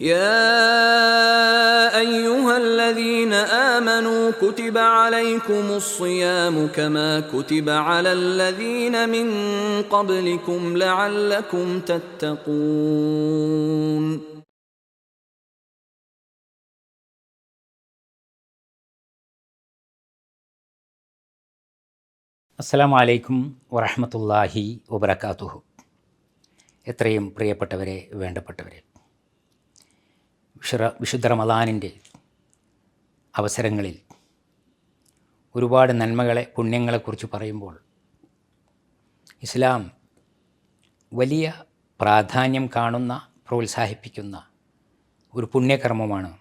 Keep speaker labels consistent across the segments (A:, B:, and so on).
A: يا ايها الذين امنوا كتب عليكم الصيام كما كتب على الذين من قبلكم لعلكم تتقون
B: അസ്സാം വലൈക്കും വറഹമത്തല്ലാഹി വബർക്കാത്തുഹു എത്രയും പ്രിയപ്പെട്ടവരെ വേണ്ടപ്പെട്ടവരെ വിശുറ വിശുദ്ധ റമദാനിന്റെ അവസരങ്ങളിൽ ഒരുപാട് നന്മകളെ പുണ്യങ്ങളെക്കുറിച്ച് പറയുമ്പോൾ ഇസ്ലാം വലിയ പ്രാധാന്യം കാണുന്ന പ്രോത്സാഹിപ്പിക്കുന്ന ഒരു പുണ്യകർമ്മമാണ്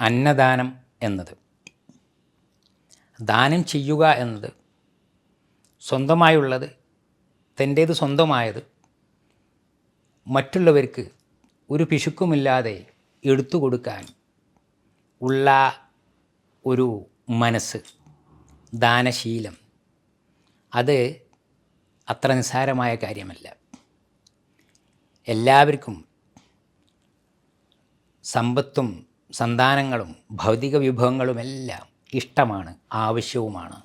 B: അന്നദാനം എന്നത്. ദാനം ചെയ്യുക എന്നത് സ്വന്തമായുള്ളത് തന്റേത് സ്വന്തമായത് മറ്റുള്ളവർക്ക് ഒരു പിശുക്കുമില്ലാതെ എടുത്തു കൊടുക്കാൻ ഉള്ള ഒരു മനസ്സ് ദാനശീലം അത് അത്ര നിസ്സാരമായ കാര്യമല്ല. എല്ലാവർക്കും സമ്പത്തും സന്താനങ്ങളും ഭൗതിക വിഭവങ്ങളുമെല്ലാം ഇഷ്ടമാണ് ആവശ്യവുമാണ്.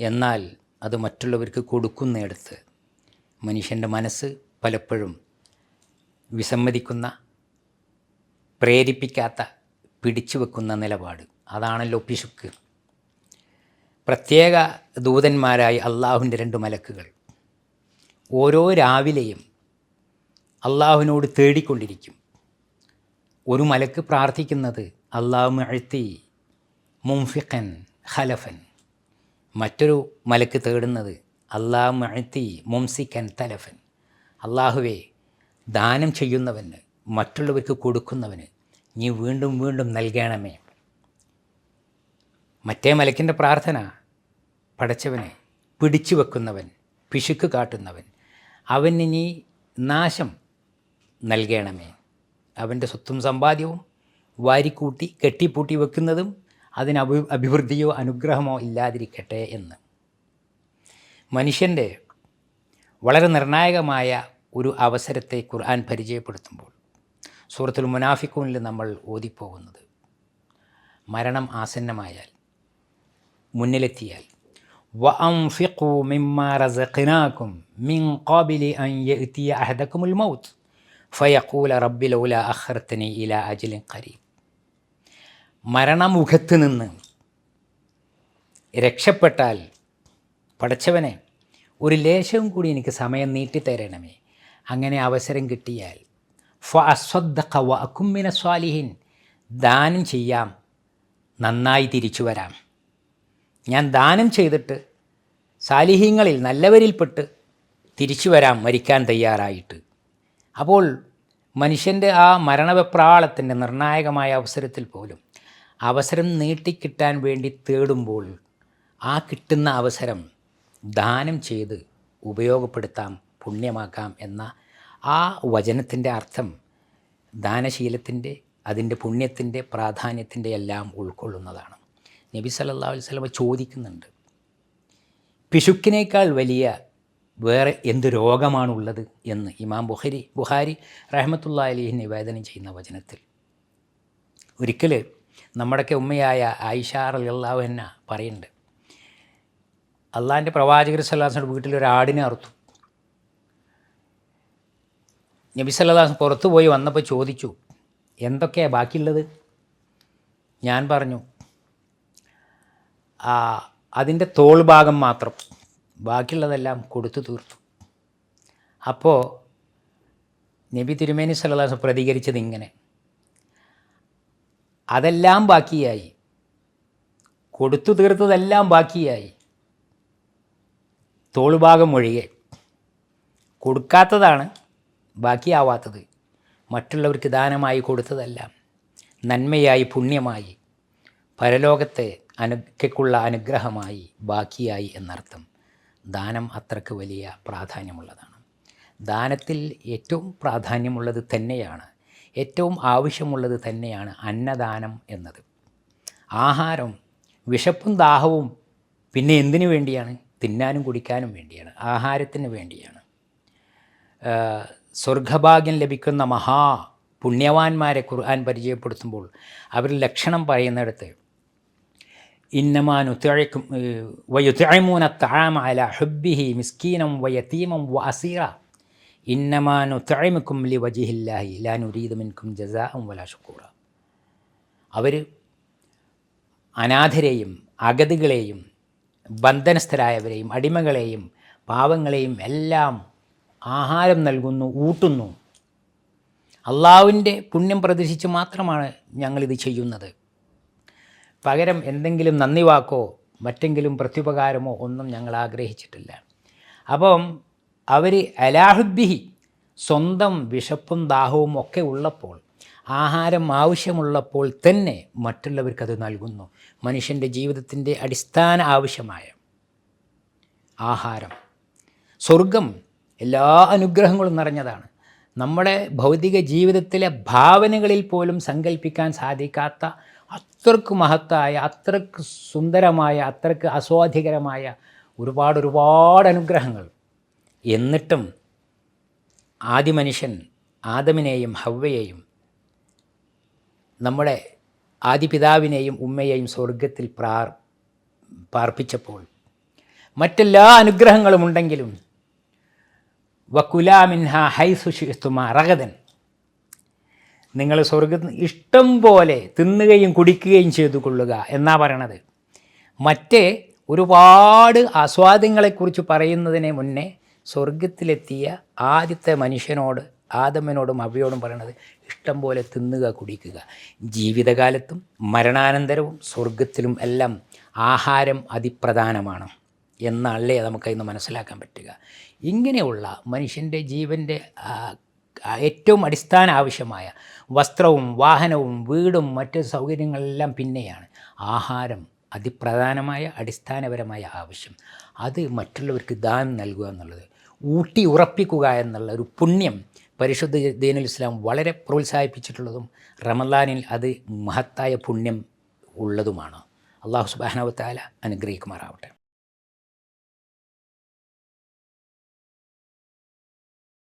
B: എന്നാൽ അത് മറ്റുള്ളവർക്ക് കൊടുക്കുന്നിടത്ത് മനുഷ്യന്റെ മനസ്സ് പലപ്പോഴും വിസമ്മതിക്കുന്ന പ്രേരിപ്പിക്കാത്ത പിടിച്ചു വെക്കുന്ന നിലപാട്. അതാണല്ലോ പിശുക്ക്. പ്രത്യേക ദൂതന്മാരായി അള്ളാഹുവിന്റെ രണ്ട് മലക്കുകൾ. ഓരോ രാവിലെയും അള്ളാഹുവിനോട് തേടിക്കൊണ്ടിരിക്കും. ഒരു മലക്ക് പ്രാർത്ഥിക്കുന്നത് അള്ളാഹു മഴ്ത്തി മുംഫിഖൻ ഖലഫൻ. മറ്റൊരു മലക്ക് തേടുന്നത് അള്ളാഹു മഴ്ത്തി മുംസിക്കൻ തലഫൻ. അള്ളാഹുവെ ദാനം ചെയ്യുന്നവന് മറ്റുള്ളവർക്ക് കൊടുക്കുന്നവന് നീ വീണ്ടും വീണ്ടും നൽകണമേ. മറ്റേ മലക്കിന്റെ പ്രാർത്ഥന പടച്ചവനെ പിടിച്ചു വെക്കുന്നവൻ പിശുക്ക് കാട്ടുന്നവൻ അവന് നീ നാശം നൽകണമേ. അവന്റെ സ്വത്തും സമ്പാദ്യവും വാരിക്കൂട്ടി കെട്ടിപ്പൂട്ടി വെക്കുന്നതും അതിന് അഭി അഭിവൃദ്ധിയോ അനുഗ്രഹമോ ഇല്ലാതിരിക്കട്ടെ എന്ന്. മനുഷ്യന്റെ വളരെ നിർണായകമായ ഒരു അവസരത്തെ ഖുർആൻ പരിചയപ്പെടുത്തുമ്പോൾ സൂറത്തുൽ മുനാഫിക്കൂനിൽ നമ്മൾ ഓതിപ്പോകുന്നത്. മരണം ആസന്നമായാൽ മുന്നിലെത്തിയാൽ മരണമുഖത്ത് നിന്ന് രക്ഷപ്പെട്ടാൽ പടച്ചവനെ ഒരു ലേശവും കൂടി എനിക്ക് സമയം നീട്ടിത്തരണമേ. അങ്ങനെ അവസരം കിട്ടിയാൽ ഫ അസ്വദ്ദഖ വ സ്വാലിഹിൻ. ദാനം ചെയ്യാം. നന്നായി തിരിച്ചു വരാം. ഞാൻ ദാനം ചെയ്തിട്ട് സാലിഹ്യങ്ങളിൽ നല്ലവരിൽപ്പെട്ട് തിരിച്ചു വരാം മരിക്കാൻ തയ്യാറായിട്ട്. അപ്പോൾ മനുഷ്യന്റെ ആ മരണവെപ്രാളത്തിന്റെ നിർണായകമായ അവസരത്തിൽ പോലും അവസരം നീട്ടിക്കിട്ടാൻ വേണ്ടി തേടുമ്പോൾ ആ കിട്ടുന്ന അവസരം ദാനം ചെയ്ത് ഉപയോഗപ്പെടുത്താം പുണ്യമാക്കാം എന്ന ആ വചനത്തിന്റെ അർത്ഥം ദാനശീലത്തിന്റെ അതിന്റെ പുണ്യത്തിന്റെ പ്രാധാന്യത്തിന്റെ എല്ലാം ഉൾക്കൊള്ളുന്നതാണ്. നബി സല്ലല്ലാഹു അലൈഹി വസല്ലമ ചോദിക്കുന്നുണ്ട് പിശുക്കിനേക്കാൾ വലിയ വേറെ എന്ത് രോഗമാണുള്ളത്? എന്ന് ഇമാം ബുഹരി ബുഹാരി റഹമത്തുള്ള അലിഹി നിവേദനം ചെയ്യുന്ന വചനത്തിൽ. ഒരിക്കൽ നമ്മുടെയൊക്കെ ഉമ്മയായ ആയിഷ റളിയല്ലാഹു അൻഹ പറയുന്നുണ്ട് അള്ളാഹിന്റെ പ്രവാചകർ സല്ലാസിന്റെ വീട്ടിൽ ഒരു ആടിനെ അറുത്തു. നബി സല്ലാസ് പുറത്തു പോയി വന്നപ്പോൾ ചോദിച്ചു എന്തൊക്കെയാണ് ബാക്കിയുള്ളത്? ഞാൻ പറഞ്ഞു അതിന്റെ തോൾ ഭാഗം മാത്രം ബാക്കിയുള്ളതെല്ലാം കൊടുത്തു തീർത്തു. അപ്പോൾ നബി തിരുമേനി സല്ലാസ് പ്രതികരിച്ചത് ഇങ്ങനെ അതെല്ലാം ബാക്കിയായി കൊടുത്തു തീർത്തതെല്ലാം ബാക്കിയായി തോൾ ഭാഗം ഒഴികെ കൊടുക്കാത്തതാണ് ബാക്കിയാവാത്തത് മറ്റുള്ളവർക്ക് ദാനമായി കൊടുത്തതല്ല. നന്മയായി പുണ്യമായി. പരലോകത്തെ അനുഗ്രഹക്കുള്ള അനുഗ്രഹമായി ബാക്കിയായി എന്നർത്ഥം. ദാനം അത്രയ്ക്ക് വലിയ പ്രാധാന്യമുള്ളതാണ്. ദാനത്തിൽ ഏറ്റവും പ്രാധാന്യമുള്ളത് തന്നെയാണ്. ഏറ്റവും ആവശ്യമുള്ളത് തന്നെയാണ് അന്നദാനം എന്നത്. ആഹാരം വിശപ്പും ദാഹവും പിന്നെ എന്തിനു വേണ്ടിയാണ്? തിന്നാനും കുടിക്കാനും വേണ്ടിയാണ്. ആഹാരത്തിന് വേണ്ടിയാണ്. സ്വർഗഭാഗ്യം ലഭിക്കുന്ന മഹാ പുണ്യവാന്മാരെ ഖുർആൻ പരിചയപ്പെടുത്തുമ്പോൾ അവർ ലക്ഷണം പറയുന്നിടത്ത് ഇന്നമാനുത്തഴക്കും വയുത്തഴമൂന താമ അല ഹുബിഹി മിസ്കീനം വയത്തീമം വ അസീറ ഇന്നമാനുത്തഴമിക്കും ലി വജിഹില്ലാഹി ലാനുരീദ് മിൻകും ജസാം വല ഷുക്കൂറ. അവർ അനാഥരെയും അഗതികളെയും ബന്ധനസ്ഥരായവരെയും അടിമകളെയും പാവങ്ങളെയും എല്ലാം ആഹാരം നൽകുന്നു ഊട്ടുന്നു. അള്ളാവിന്റെ പുണ്യം പ്രതീക്ഷിച്ച് മാത്രമാണ് ഞങ്ങളിത് ചെയ്യുന്നത്. പകരം എന്തെങ്കിലും നന്ദി വാക്കോ മറ്റെങ്കിലും പ്രത്യുപകാരമോ ഒന്നും ഞങ്ങൾ ആഗ്രഹിച്ചിട്ടില്ല. അപ്പം അവർ അലാഹുബിഹി സ്വന്തം വിശപ്പും ദാഹവും ഒക്കെ ഉള്ളപ്പോൾ ആഹാരം ആവശ്യമുള്ളപ്പോൾ തന്നെ മറ്റുള്ളവർക്കത് നൽകുന്നു. മനുഷ്യന്റെ ജീവിതത്തിന്റെ അടിസ്ഥാന ആവശ്യമായ ആഹാരം. സ്വർഗം എല്ലാ അനുഗ്രഹങ്ങളും നിറഞ്ഞതാണ്. നമ്മുടെ ഭൗതിക ജീവിതത്തിലെ ഭാവനകളിൽ പോലും സങ്കല്പിക്കാൻ സാധിക്കാത്ത അത്രയ്ക്ക് മഹത്തായ അത്രയ്ക്ക് സുന്ദരമായ അത്രയ്ക്ക് ആസ്വാദ്യകരമായ ഒരുപാട് ഒരുപാട് അനുഗ്രഹങ്ങൾ. എന്നിട്ടും ആദ്യ മനുഷ്യൻ ആദമിനെയും ഹവ്വയെയും നമ്മുടെ ആദിപിതാവിനെയും ഉമ്മയെയും സ്വർഗത്തിൽ പ്രാർ പാർപ്പിച്ചപ്പോൾ മറ്റെല്ലാ അനുഗ്രഹങ്ങളും ഉണ്ടെങ്കിലും വക്കുലാമിൻഹ ഹൈസുഷിസ്തുമ റഗതൻ നിങ്ങൾ സ്വർഗത്തിൽ ഇഷ്ടം പോലെ തിന്നുകയും കുടിക്കുകയും ചെയ്തു കൊള്ളുക എന്നാ പറയണത്. മറ്റേ ഒരുപാട് ആസ്വാദ്യങ്ങളെക്കുറിച്ച് പറയുന്നതിന് മുന്നേ സ്വർഗത്തിലെത്തിയ ആദ്യത്തെ മനുഷ്യനോട് ആദമനോടും അവയോടും പറയണത് ഇഷ്ടം പോലെ തിന്നുക കുടിക്കുക. ജീവിതകാലത്തും മരണാനന്തരവും സ്വർഗത്തിലും എല്ലാം ആഹാരം അതിപ്രധാനമാണ്. എന്നല്ലേ നമുക്ക് ഇന്ന് മനസ്സിലാക്കാൻ പറ്റുക. ഇങ്ങനെയുള്ള മനുഷ്യന്റെ ജീവന്റെ ഏറ്റവും അടിസ്ഥാന ആവശ്യമായ വസ്ത്രവും വാഹനവും വീടും മറ്റ് സൗകര്യങ്ങളെല്ലാം പിന്നെയാണ്. ആഹാരം അതിപ്രധാനമായ അടിസ്ഥാനപരമായ ആവശ്യം. അത് മറ്റുള്ളവർക്ക് ദാനം നൽകുക എന്നുള്ളത് ഊട്ടി ഉറപ്പിക്കുക എന്നുള്ള ഒരു പുണ്യം പരിശുദ്ധ ദീനുൽ ഇസ്ലാം വളരെ പ്രോത്സാഹിപ്പിച്ചിട്ടുള്ളതും റമദാനിൽ അത് മഹത്തായ പുണ്യം ഉള്ളതുമാണ്. അള്ളാഹു സുബാനവത്താല അനുഗ്രഹിക്കുമാറാവട്ടെ.